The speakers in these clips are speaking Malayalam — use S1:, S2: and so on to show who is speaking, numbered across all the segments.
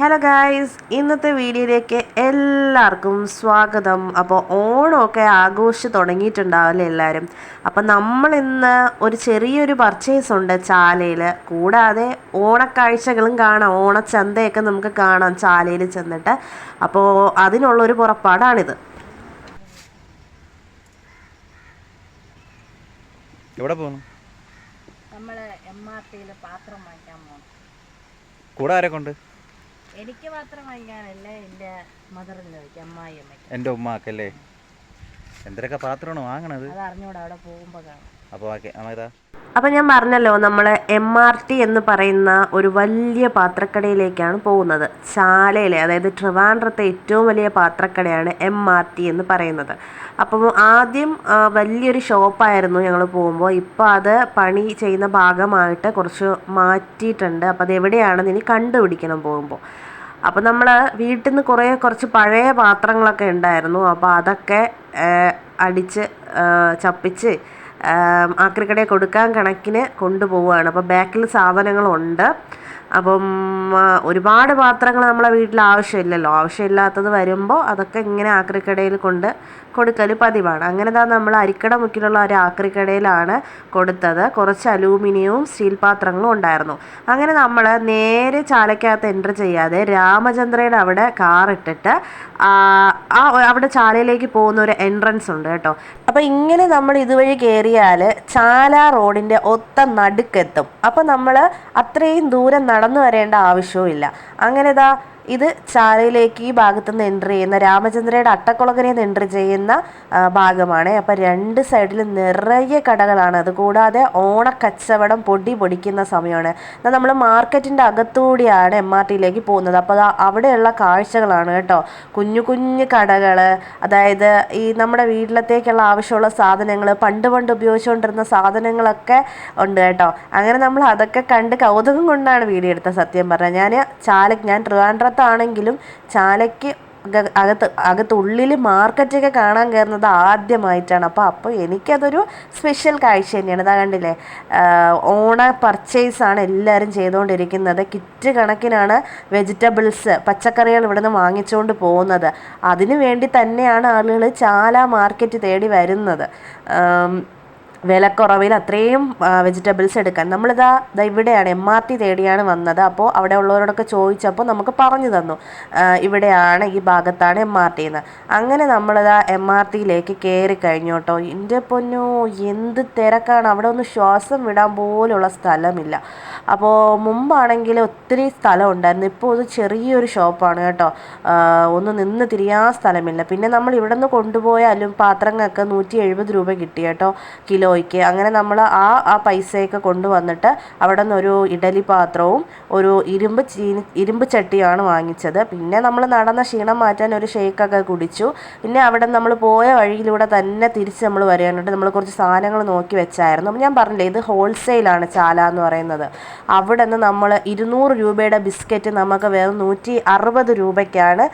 S1: ഹലോ ഗായ്സ് ഇന്നത്തെ വീഡിയോയിലേക്ക് എല്ലാവർക്കും സ്വാഗതം. അപ്പോൾ ഓണമൊക്കെ ആഘോഷിച്ച് തുടങ്ങിയിട്ടുണ്ടാവില്ലേ എല്ലാവരും? അപ്പോൾ നമ്മൾ ഇന്ന് ഒരു ചെറിയൊരു പർച്ചേസ് ഉണ്ട് ചാലയിൽ കൂടാതെ ഓണക്കാഴ്ചകളും കാണാം. ഓണച്ചന്തയൊക്കെ നമുക്ക് കാണാം ചാലയിൽ ചെന്നിട്ട്. അപ്പോൾ അതിനുള്ളൊരു പുറപ്പാടാണിത്.
S2: എവിടെ പോകുന്നു
S3: നമ്മൾ എം ആർ ടിയിൽ പാത്രം വാങ്ങിക്കാൻ പോകണം
S2: കൂടെ ആരെ കൊണ്ട്?
S3: എനിക്ക് മാത്രം വാങ്ങിക്കാനല്ല എന്റെ മദറിന് ചോദിക്കും അമ്മായി അമ്മയ്ക്ക്.
S2: എന്റെ ഉമ്മാക്കല്ലേ? എന്തൊക്കെ പാത്രമാണ് വാങ്ങണത്?
S3: അത് അറിഞ്ഞൂടെ അവിടെ പോകുമ്പോൾ കാണാം.
S2: അപ്പോൾ ഓക്കെ അമ്മ ഇതാ
S1: അപ്പം ഞാൻ പറഞ്ഞല്ലോ നമ്മൾ എം ആർ ടി എന്ന് പറയുന്ന ഒരു വലിയ പാത്രക്കടയിലേക്കാണ് പോകുന്നത്. ചാലയിലെ അതായത് ട്രിവാൻഡ്രത്തെ ഏറ്റവും വലിയ പാത്രക്കടയാണ് എം ആർ ടി എന്ന് പറയുന്നത്. അപ്പം ആദ്യം വലിയൊരു ഷോപ്പായിരുന്നു ഞങ്ങൾ പോകുമ്പോൾ. ഇപ്പോൾ അത് പണി ചെയ്യുന്ന ഭാഗമായിട്ട് കുറച്ച് മാറ്റിയിട്ടുണ്ട്. അപ്പോൾ അത് എവിടെയാണെന്ന് ഇനി കണ്ടുപിടിക്കണം പോകുമ്പോൾ. അപ്പോൾ നമ്മൾ വീട്ടിൽ നിന്ന് കുറേ കുറച്ച് പഴയ പാത്രങ്ങളൊക്കെ ഉണ്ടായിരുന്നു. അപ്പോൾ അതൊക്കെ അടിച്ച് ചപ്പിച്ച് ആക്രിക്കടയിൽ കൊടുക്കാൻ കണക്കിന് കൊണ്ടുപോവുകയാണ്. അപ്പോൾ ബാക്കിൽ സാധനങ്ങളുണ്ട്. അപ്പം ഒരുപാട് പാത്രങ്ങൾ നമ്മളെ വീട്ടിൽ ആവശ്യമില്ലല്ലോ. ആവശ്യമില്ലാത്തത് വരുമ്പോൾ അതൊക്കെ ഇങ്ങനെ ആക്രിക്കടയിൽ കൊണ്ട് കൊടുക്കൽ പതിവാണ്. അങ്ങനെ താ നമ്മൾ അരിക്കട മുക്കിലുള്ള ഒരു ആക്രിക്കടയിലാണ് കൊടുത്തത്. കുറച്ച് അലൂമിനിയവും സ്റ്റീൽ പാത്രങ്ങളും ഉണ്ടായിരുന്നു. അങ്ങനെ നമ്മൾ നേരെ ചാലക്കകത്ത് എന്റർ ചെയ്യാതെ രാമചന്ദ്രയുടെ അവിടെ കാറിട്ടിട്ട് ആ ആ അവിടെ ചാലയിലേക്ക് പോകുന്ന ഒരു എൻട്രൻസ് ഉണ്ട് കേട്ടോ. അപ്പോൾ ഇങ്ങനെ നമ്മൾ ഇതുവഴി കയറിയാൽ ചാല റോഡിന്റെ ഒത്ത നടുക്കെത്തും. അപ്പോൾ നമ്മൾ അത്രയും ദൂരം നടന്നു വരേണ്ട ആവശ്യവും ഇല്ല അങ്ങനെ ഇതാ ഇത് ചാലയിലേക്ക് ഈ ഭാഗത്തു നിന്ന് എൻട്രി ചെയ്യുന്ന രാമചന്ദ്രയുടെ അട്ടക്കുളങ്ങരയിൽ നിന്ന് എൻട്രി ചെയ്യുന്ന ഭാഗമാണ്. അപ്പം രണ്ട് സൈഡിൽ നിറയെ കടകളാണ്. അതുകൂടാതെ ഓണക്കച്ചവടം പൊടി പൊടിക്കുന്ന സമയമാണ്. എന്നാൽ നമ്മൾ മാർക്കറ്റിന്റെ അകത്തുകൂടിയാണ് എം ആർ ടിയിലേക്ക് പോകുന്നത്. അപ്പോൾ അവിടെയുള്ള കാഴ്ചകളാണ് കേട്ടോ. കുഞ്ഞു കുഞ്ഞു കടകൾ അതായത് ഈ നമ്മുടെ വീട്ടിലത്തേക്കുള്ള ആവശ്യമുള്ള സാധനങ്ങൾ പണ്ട് പണ്ട് ഉപയോഗിച്ചുകൊണ്ടിരുന്ന സാധനങ്ങളൊക്കെ ഉണ്ട് കേട്ടോ. അങ്ങനെ നമ്മൾ അതൊക്കെ കണ്ട് കൗതുകം കൊണ്ടാണ് വീഡിയോ എടുത്തത് സത്യം പറഞ്ഞാൽ. ഞാൻ ചാലക്ക് ഞാൻ ട്രിവാൻഡ്രത്താണെങ്കിലും ചാലയ്ക്ക് അക- അകത്ത് അകത്ത് ഉള്ളിൽ മാർക്കറ്റൊക്കെ കാണാൻ കയറുന്നത് ആദ്യമായിട്ടാണ്. അപ്പോൾ അപ്പോൾ എനിക്കതൊരു സ്പെഷ്യൽ കാഴ്ച തന്നെയാണ്. ഇതാ കണ്ടില്ലേ? ഓണ പർച്ചേസാണ് എല്ലാവരും ചെയ്തുകൊണ്ടിരിക്കുന്നത് കിറ്റ് കണക്കിനാണ് വെജിറ്റബിൾസ് പച്ചക്കറികൾ ഇവിടെ നിന്ന് വാങ്ങിച്ചുകൊണ്ട് പോകുന്നത്. അതിനു വേണ്ടി തന്നെയാണ് ആളുകൾ ചാല മാർക്കറ്റ് തേടി വരുന്നത്. വിലക്കുറവിൽ അത്രയും വെജിറ്റബിൾസ് എടുക്കാൻ. നമ്മളിതാ ഇതാ ഇവിടെയാണ് എം ആർ ടി തേടിയാണ് വന്നത്. അപ്പോൾ അവിടെ ഉള്ളവരോടൊക്കെ ചോദിച്ചപ്പോൾ നമുക്ക് പറഞ്ഞു തന്നു. ഇവിടെയാണ് ഈ ഭാഗത്താണ് എം ആർ ടി എന്ന്. അങ്ങനെ നമ്മളിതാ എം ആർ ടിയിലേക്ക് കയറി കഴിഞ്ഞു കേട്ടോ എന്റെ പൊന്നു എന്ത് തിരക്കാണ്. അവിടെ ഒന്ന് ശ്വാസം വിടാൻ പോലുള്ള സ്ഥലമില്ല. അപ്പോൾ മുമ്പാണെങ്കിൽ ഒത്തിരി സ്ഥലം ഉണ്ടായിരുന്നു. ഇപ്പോൾ ഇത് ചെറിയൊരു ഷോപ്പാണ് കേട്ടോ. ഒന്ന് നിന്ന് തിരിയാൻ സ്ഥലമില്ല. പിന്നെ നമ്മൾ ഇവിടെ നിന്ന് കൊണ്ടുപോയാലും പാത്രങ്ങൾക്ക് നൂറ്റി എഴുപത് രൂപ കിട്ടി കേട്ടോ കിലോയ്ക്ക് അങ്ങനെ നമ്മൾ ആ ആ പൈസയൊക്കെ കൊണ്ടുവന്നിട്ട് അവിടെ നിന്ന് ഒരു ഇഡലി പാത്രവും ഒരു ഇരുമ്പ് ചീനി ഇരുമ്പ് ചട്ടിയാണ് വാങ്ങിച്ചത്. പിന്നെ നമ്മൾ നടന്ന ക്ഷീണം മാറ്റാൻ ഒരു ഷേക്കൊക്കെ കുടിച്ചു. പിന്നെ അവിടെ നമ്മൾ പോയ വഴിയിലൂടെ തന്നെ തിരിച്ച് നമ്മൾ വരാനായിട്ട് നമ്മൾ കുറച്ച് സാധനങ്ങൾ നോക്കി വെച്ചായിരുന്നു. ഞാൻ പറഞ്ഞില്ലേ ഇത് ഹോൾസെയിലാണ് ചാല എന്ന് പറയുന്നത്. അവിടെ നിന്ന് നമ്മൾ ഇരുന്നൂറ് രൂപയുടെ ബിസ്ക്കറ്റ് നമുക്ക് വെറും നൂറ്റി അറുപത് രൂപയ്ക്കാണ്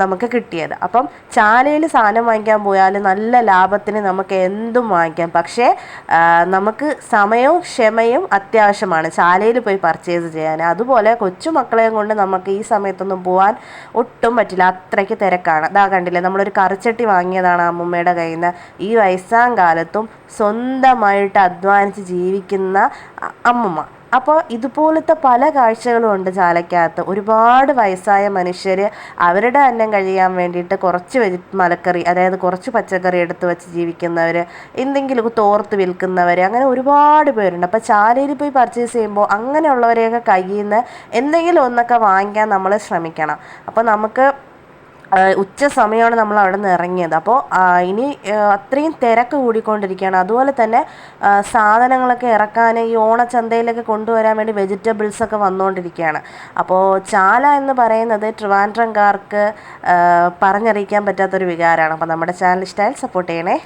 S1: നമുക്ക് കിട്ടിയത്. അപ്പം ചാലയിൽ സാധനം വാങ്ങിക്കാൻ പോയാൽ നല്ല ലാഭത്തിന് നമുക്ക് എന്തും വാങ്ങിക്കാം. പക്ഷേ നമുക്ക് സമയവും ക്ഷമയും അത്യാവശ്യമാണ് ചാലയിൽ പോയി പർച്ചേസ് ചെയ്യാൻ. അതുപോലെ കൊച്ചുമക്കളെയും കൊണ്ട് നമുക്ക് ഈ സമയത്തൊന്നും പോകാൻ ഒട്ടും പറ്റില്ല. അത്രയ്ക്ക് തിരക്കാണ്. അതാ കണ്ടില്ലേ നമ്മളൊരു കറിച്ചട്ടി വാങ്ങിയതാണ് അമ്മൂമ്മയുടെ കയ്യിൽ നിന്ന്. ഈ വയസ്സാം കാലത്തും സ്വന്തമായിട്ട് അധ്വാനിച്ച് ജീവിക്കുന്ന അമ്മൂമ്മ. അപ്പോൾ ഇതുപോലത്തെ പല കാഴ്ചകളും ഉണ്ട് ചാലക്കകത്ത്. ഒരുപാട് വയസ്സായ മനുഷ്യർ അവരുടെ അന്നം കഴിയാൻ വേണ്ടിയിട്ട് കുറച്ച് വെജി മലക്കറി അതായത് കുറച്ച് പച്ചക്കറി എടുത്ത് വെച്ച് ജീവിക്കുന്നവർ എന്തെങ്കിലും തോർത്ത് വിൽക്കുന്നവർ അങ്ങനെ ഒരുപാട് പേരുണ്ട്. അപ്പോൾ ചാലയിൽ പോയി പർച്ചേസ് ചെയ്യുമ്പോൾ അങ്ങനെയുള്ളവരെയൊക്കെ കയ്യിൽ നിന്ന് എന്തെങ്കിലും ഒന്നൊക്കെ വാങ്ങിക്കാൻ നമ്മൾ ശ്രമിക്കണം. അപ്പോൾ നമുക്ക് ഉച്ച സമയമാണ് നമ്മൾ അവിടെ നിന്ന് ഇറങ്ങിയത് അപ്പോൾ ഇനി അത്രയും തിരക്ക് കൂടിക്കൊണ്ടിരിക്കുകയാണ്. അതുപോലെ തന്നെ സാധനങ്ങളൊക്കെ ഇറക്കാൻ ഈ ഓണച്ചന്തയിലൊക്കെ കൊണ്ടുവരാൻ വേണ്ടി വെജിറ്റബിൾസ് ഒക്കെ വന്നുകൊണ്ടിരിക്കുകയാണ് അപ്പോൾ ചാല എന്ന് പറയുന്നത് ട്രിവാൻഡ്രംകാർക്ക് പറഞ്ഞറിയിക്കാൻ പറ്റാത്തൊരു വികാരമാണ്. അപ്പോൾ നമ്മുടെ ചാനൽ ഇഷ്ടമായാൽ സപ്പോർട്ട് ചെയ്യണേ.